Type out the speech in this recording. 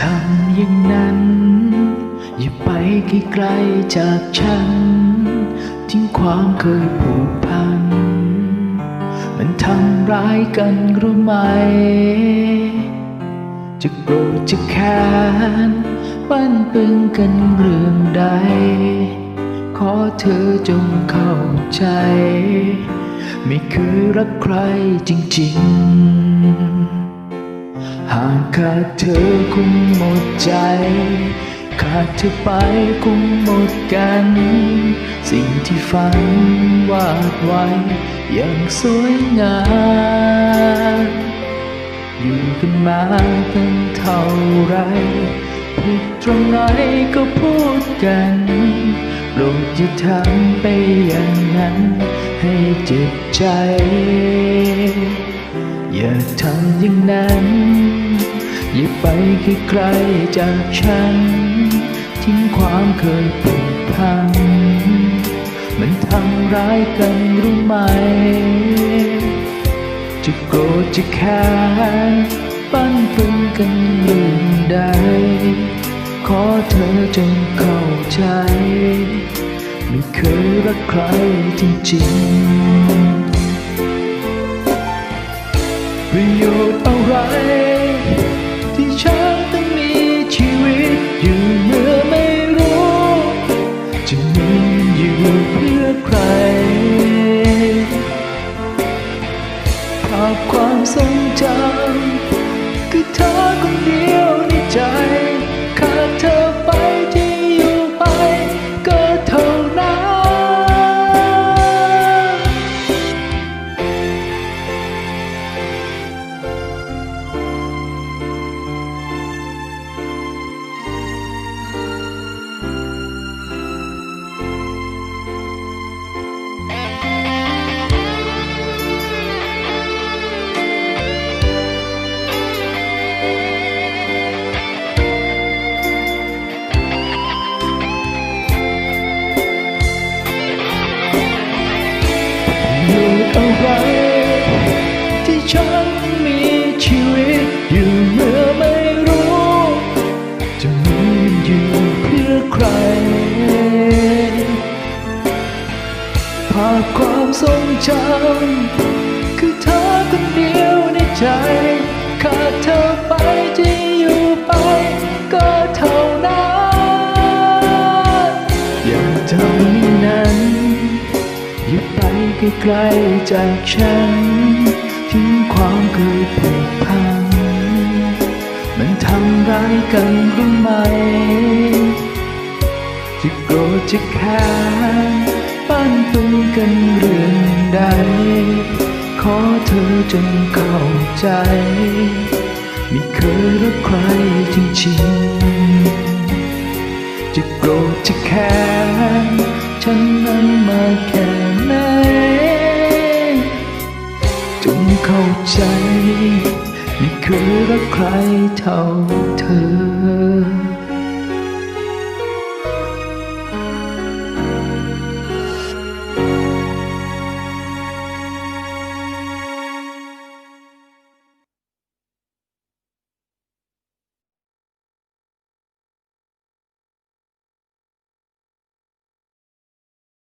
ทำอย่างนั้น อย่าไปไกลๆจากฉัน ทิ้งความเคยผูกพัน มันทำร้ายกันรู้ไหม จะโกรธจะแค้นปั้นปึงกันเรื่องใด ขอเธอจงเข้าใจ ไม่เคยรักใครจริง ๆ หากขาดเธอคงหมดใจ ขาดเธอไปคงหมดกัน สิ่งที่ฝันวาดไว้อย่างสวยงามอยู่กันมาตั้งเท่าไรผิดตรงไหนก็พูดกันโปรดอย่าทำไปอย่างนั้นให้เจ็บใจ ไปไกลๆจากฉัน ทิ้งความเคยผูกพัน มันทำร้ายกันรู้ไหม จะโกรธจะแค้นปั้นปึงกันเรื่องใด ขอเธอจงเข้าใจ ไม่เคยรักใครจริงๆประโยชน์อะไร ความทรงจำคือเธอคนเดียวาพความทรงจำคือเธอคนเดียวในใจ ขาดเธอไปที่อยู่ไป ก็เท่านั้นอย่าทำอย่างนั้นอย่าไปไกลๆจากฉัน ทิ้งความเคยผูกพันมันทำร้ายกันรู้ไหมจะโกรธจะแค้น กันเรื่องใด ขอเธอจงเข้าใจ ไม่เคยรักใครจริงๆ จะโกรธจะแค้นฉันนั้นมาแค่ไหน จงเข้าใจ ไม่เคยรักใครเท่าเธอ